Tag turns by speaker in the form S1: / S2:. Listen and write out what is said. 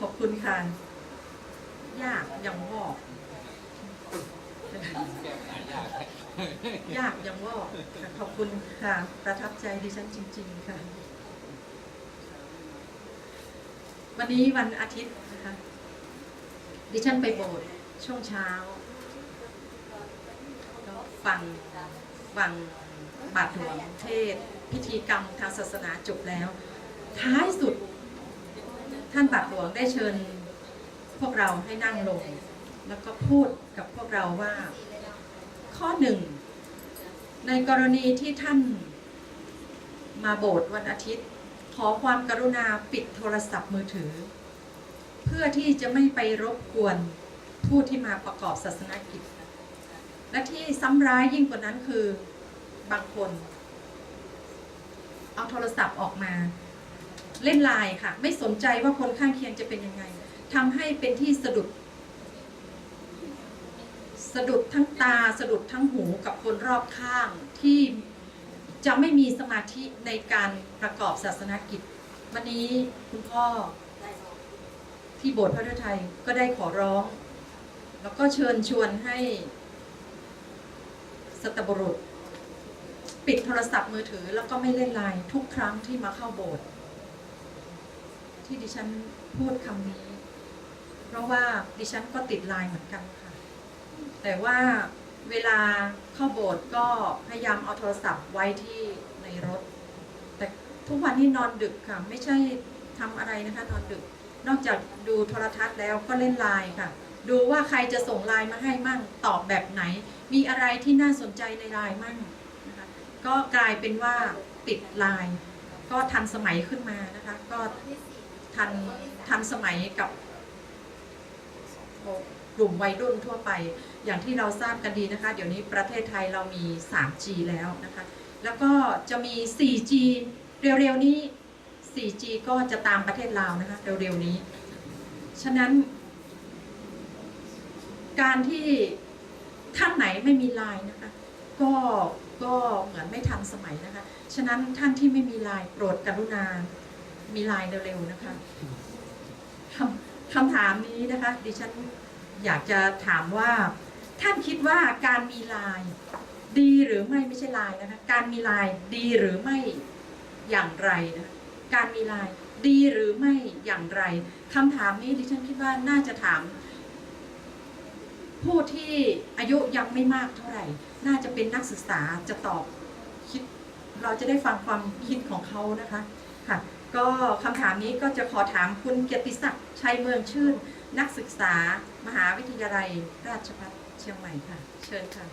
S1: ขอบคุณค่ะ ยากยังวอก ยากยังวอกค่ะขอบคุณค่ะ ประทับใจดิฉันจริง ๆ ค่ะ วันนี้วันอาทิตย์นะคะ ดิฉันไปโบสถ์ช่วงเช้าก็ฟังฟังบาทหลวงเทศ พิธีกรรมทางศาสนาจบแล้ว ท้ายสุด ท่านบาทหลวงได้เชิญพวกเราให้นั่งลง แล้วก็พูดกับพวกเราว่า ข้อหนึ่ง ในกรณีที่ท่านมาโบสถ์วันอาทิตย์ ขอความกรุณาปิดโทรศัพท์มือถือ เพื่อที่จะไม่ไปรบกวนผู้ที่มาประกอบศาสนกิจ และที่ซ้ำร้ายยิ่งกว่านั้นคือบางคน เอาโทรศัพท์ออกมา เล่นไลน์ค่ะ ไม่สนใจว่าคนข้างเคียงจะเป็นยังไงทำให้เป็นที่สะดุด สะดุดทั้งตาสะดุดทั้งหูกับคนรอบข้างที่จะไม่มีสมาธิในการประกอบศาสนกิจ วันนี้คุณพ่อที่โบสถ์พระฤทัยก็ได้ขอร้อง แล้วก็เชิญชวนให้สตบรุษ ปิดโทรศัพท์มือถือแล้วก็ไม่เล่นไลน์ทุกครั้งที่มาเข้าโบสถ์ ที่ดิฉันพูดคำนี้ เพราะว่าดิฉันก็ติดไลน์เหมือนกันค่ะ แต่ว่าเวลาเข้าโบสถ์ก็พยายามเอาโทรศัพท์ไว้ที่ในรถ แต่ทุกวันนี้นอนดึกค่ะ ไม่ใช่ทำอะไรนะคะ นอนดึก นอกจากดูโทรทัศน์แล้วก็เล่นไลน์ค่ะ ดูว่าใครจะส่งไลน์มาให้มั่งตอบแบบไหน มีอะไรที่น่าสนใจในไลน์มั่งนะคะก็กลายเป็นว่าปิดไลน์ก็ทันสมัยขึ้นมานะคะ ก็ ทันทันสมัยกับกลุ่มวัยรุ่นทั่วไป อย่างที่เราทราบกันดีนะคะ เดี๋ยวนี้ประเทศไทยเรามี 3G แล้วนะคะ แล้วก็จะมี 4G เร็วๆนี้ 4G ก็จะตามประเทศลาวนะคะเร็วๆนี้ ฉะนั้น การที่ท่านไหนไม่มีไลน์นะคะ ก็ก็เหมือนไม่ทันสมัยนะคะ ฉะนั้นท่านที่ไม่มีไลน์โปรดกรุณา มีลน์เร็วๆนะคะคำคำถามนี้นะคะ ดิฉันอยากจะถามว่า ท่านคิดว่าการมีลน์ดีหรือไม่ไม่ใช่ลน์นะคะการมีลน์ดีหรือไม่อย่างไรนะการมีลน์ดีหรือไม่อย่างไรคำถามนี้ดิฉันคิดว่าน่าจะถาม ผู้ที่อายุยังไม่มากเท่าไหร่ น่าจะเป็นนักศึกษาจะตอบคิด เราจะได้ฟังความคิดของเขานะคะค่ะ ก็คำถามนี้ก็จะขอถามคุณเกียรติศักดิ์ชัยเมืองชื่น นักศึกษามหาวิทยาลัยราชภัฏเชียงใหม่ค่ะ เชิญค่ะ